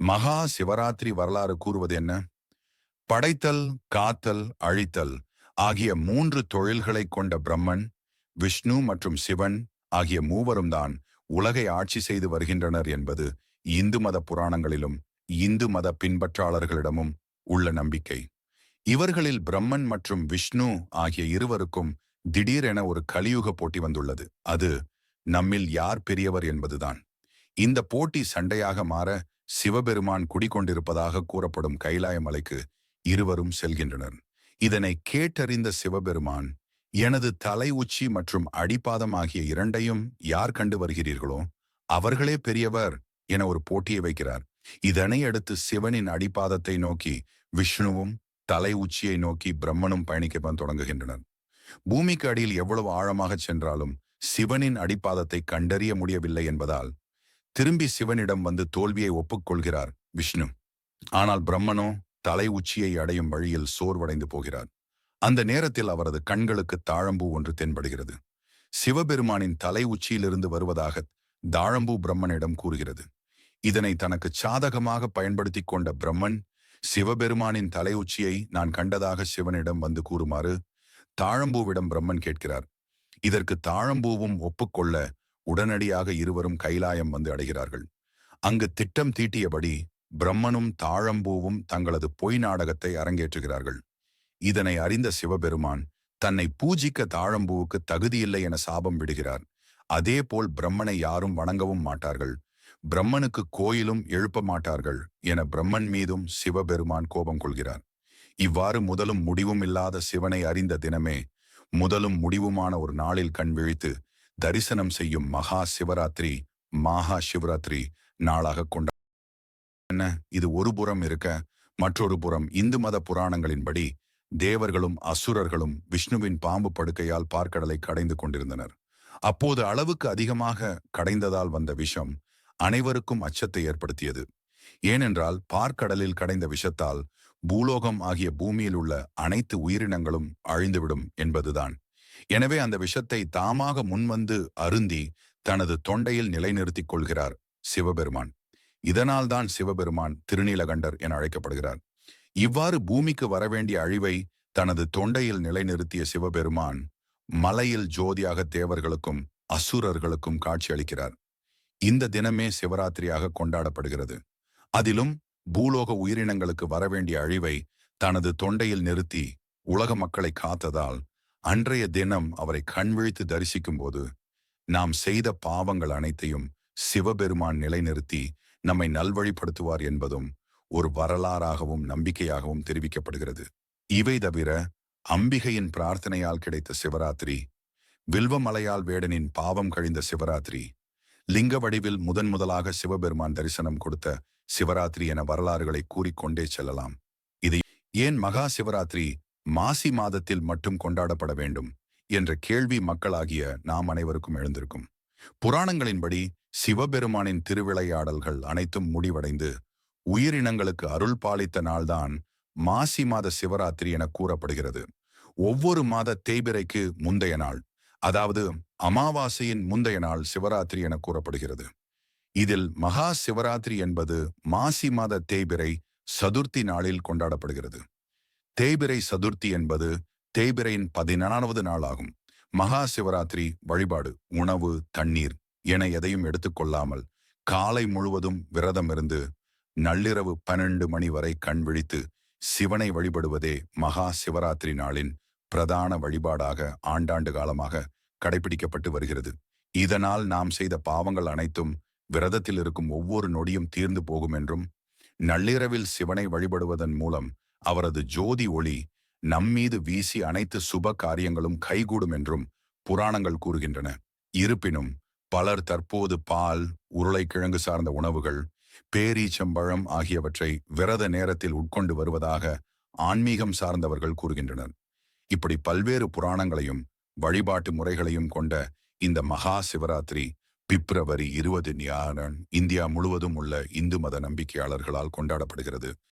மகா சிவராத்திரி வரலாறு கூறுவது என்ன? படைத்தல் காத்தல் அழித்தல் ஆகிய மூன்று தொழில்களை கொண்ட பிரம்மன் விஷ்ணு மற்றும் சிவன் ஆகிய மூவரும் தான் உலகை ஆட்சி செய்து வருகின்றனர் என்பது இந்து மத புராணங்களிலும் இந்து மத பின்பற்றாளர்களிடமும் உள்ள நம்பிக்கை. இவர்களில் பிரம்மன் மற்றும் விஷ்ணு ஆகிய இருவருக்கும் திடீரென ஒரு கலியுக போட்டி வந்துள்ளது. அது நம்மில் யார் பெரியவர் என்பதுதான். இந்த போட்டி சண்டையாக மாற சிவபெருமான் குடிகொண்டிருப்பதாக கூறப்படும் கைலாய மலைக்கு இருவரும் செல்கின்றனர். இதனை கேட்டறிந்த சிவபெருமான் எனது தலை உச்சி மற்றும் அடிப்பாதம் ஆகிய இரண்டையும் யார் கண்டு வருகிறீர்களோ அவர்களே பெரியவர் என ஒரு போட்டியை வைக்கிறார். இதனை அடுத்து சிவனின் அடிப்பாதத்தை நோக்கி விஷ்ணுவும் தலை உச்சியை நோக்கி பிரம்மனும் பயணிக்க தொடங்குகின்றனர். பூமிக்கு அடியில் எவ்வளவு ஆழமாக சென்றாலும் சிவனின் அடிப்பாதத்தை கண்டறிய முடியவில்லை என்பதால் திரும்பி சிவனிடம் வந்து தோல்வியை ஒப்புக்கொள்கிறார் விஷ்ணு. ஆனால் பிரம்மனோ தலை உச்சியை அடையும் வழியில் சோர்வடைந்து போகிறார். அந்த நேரத்தில் அவரது கண்களுக்கு தாழம்பூ ஒன்று தென்படுகிறது. சிவபெருமானின் தலை உச்சியிலிருந்து வருவதாக தாழம்பூ பிரம்மனிடம் கூறுகிறது. இதனை தனக்கு சாதகமாக பயன்படுத்தி கொண்ட பிரம்மன் சிவபெருமானின் தலை உச்சியை நான் கண்டதாக சிவனிடம் வந்து கூறுமாறு தாழம்பூவிடம் பிரம்மன் கேட்கிறார். இதற்கு தாழம்பூவும் ஒப்புக்கொள்ள உடனடியாக இருவரும் கைலாயம் வந்து அடைகிறார்கள். அங்கு திட்டம் தீட்டியபடி பிரம்மனும் தாழம்பூவும் தங்களது பொய் நாடகத்தை அரங்கேற்றுகிறார்கள். இதனை அறிந்த சிவபெருமான் தன்னை பூஜிக்க தாழம்பூவுக்கு தகுதியில்லை என சாபம் விடுகிறார். அதேபோல் பிரம்மனை யாரும் வணங்கவும் மாட்டார்கள். பிரம்மனுக்கு கோயிலும் எழுப்ப மாட்டார்கள் என பிரம்மன் மீதும் சிவபெருமான் கோபம் கொள்கிறார். இவ்வாறு முதலும் முடிவும் இல்லாத சிவனை அறிந்த தினமே முதலும் முடிவுமான ஒரு நாளில் கண் விழித்து தரிசனம் செய்யும் மகா சிவராத்திரி மகா சிவராத்திரி நாளாக கொண்ட என்ன? இது ஒரு புறம் இருக்க மற்றொரு புறம் இந்து மத புராணங்களின்படி தேவர்களும் அசுரர்களும் விஷ்ணுவின் பாம்பு படுக்கையால் பார்க்கடலை கடைந்து கொண்டிருந்தனர். அப்போது அளவுக்கு அதிகமாக கடைந்ததால் வந்த விஷம் அனைவருக்கும் அச்சத்தை ஏற்படுத்தியது. ஏனென்றால் பார்க்கடலில் கடைந்த விஷத்தால் பூலோகம் ஆகிய பூமியில் உள்ள அனைத்து உயிரினங்களும் அழிந்துவிடும் என்பதுதான். எனவே அந்த விஷத்தை தாமாக முன்வந்து அருந்தி தனது தொண்டையில் நிலைநிறுத்திக் கொள்கிறார் சிவபெருமான். இதனால்தான் சிவபெருமான் திருநீலகண்டர் என அழைக்கப்படுகிறார். இவ்வாறு பூமிக்கு வரவேண்டிய அழிவை தனது தொண்டையில் நிலைநிறுத்திய சிவபெருமான் மலையில் ஜோதியாக தேவர்களுக்கும் அசுரர்களுக்கும் காட்சியளிக்கிறார் இந்த தினமே சிவராத்திரியாக கொண்டாடப்படுகிறது. அதிலும் பூலோக உயிரினங்களுக்கு வரவேண்டிய அழிவை தனது தொண்டையில் நிறுத்தி உலக மக்களை காத்ததால் அன்றைய தினம் அவரை கண்விழித்து தரிசிக்கும் போது நாம் செய்த பாவங்கள் அனைத்தையும் சிவபெருமான் நிலைநிறுத்தி நம்மை நல்வழிப்படுத்துவார் என்பதும் ஒரு வரலாறாகவும் நம்பிக்கையாகவும் தெரிவிக்கப்படுகிறது. இவை தவிர அம்பிகையின் பிரார்த்தனையால் கிடைத்த சிவராத்திரி வில்வமலையால் வேடனின் பாவம் கழிந்த சிவராத்திரி லிங்க வடிவில் முதன் முதலாக சிவபெருமான் தரிசனம் கொடுத்த சிவராத்திரி என வரலாறுகளை கூறிக்கொண்டே செல்லலாம். இது ஏன் மகா சிவராத்திரி மாசி மாதத்தில் மட்டும் கொண்டாடப்பட வேண்டும் என்ற கேள்வி மக்களாகிய நாம் அனைவருக்கும் எழுந்திருக்கும். புராணங்களின்படி சிவபெருமானின் திருவிளையாடல்கள் அனைத்தும் முடிவடைந்து உயிரினங்களுக்கு அருள் பாலித்த நாள்தான் மாசி மாத சிவராத்திரி என கூறப்படுகிறது. ஒவ்வொரு மாத தேய்பிரைக்கு முந்தைய நாள் அதாவது அமாவாசையின் முந்தைய நாள் சிவராத்திரி என கூறப்படுகிறது. இதில் மகா சிவராத்திரி என்பது மாசி மாத தேய்பிரை சதுர்த்தி நாளில் கொண்டாடப்படுகிறது. தேய்பிரை சதுர்த்தி என்பது தேய்பிரையின் பதினாலாவது நாளாகும். மகா சிவராத்திரி வழிபாடு உணவு தண்ணீர் என எதையும் எடுத்துக்கொள்ளாமல் காலை முழுவதும் விரதம் இருந்து நள்ளிரவு பன்னெண்டு மணி வரை கண் விழித்து சிவனை வழிபடுவதே மகா சிவராத்திரி நாளின் பிரதான வழிபாடாக ஆண்டாண்டு காலமாக கடைபிடிக்கப்பட்டு வருகிறது. இதனால் நாம் செய்த பாவங்கள் அனைத்தும் விரதத்தில் இருக்கும் ஒவ்வொரு நொடியும் தீர்ந்து போகும் என்றும் நள்ளிரவில் சிவனை வழிபடுவதன் மூலம் அவரது ஜோதி ஒளி நம்மீது வீசி அனைத்து சுப காரியங்களும் கைகூடும் என்றும் புராணங்கள் கூறுகின்றன. இருப்பினும் பலர் தற்போது பால் உருளைக்கிழங்கு சார்ந்த உணவுகள் பேரீச்சம்பழம் ஆகியவற்றை விரத நேரத்தில் உட்கொண்டு வருவதாக ஆன்மீகம் சார்ந்தவர்கள் கூறுகின்றனர். இப்படி பல்வேறு புராணங்களையும் வழிபாட்டு முறைகளையும் கொண்ட இந்த மகா சிவராத்திரி பிப்ரவரி இருபது ஞானன் இந்தியா முழுவதும் உள்ள இந்து மத நம்பிக்கையாளர்களால் கொண்டாடப்படுகிறது.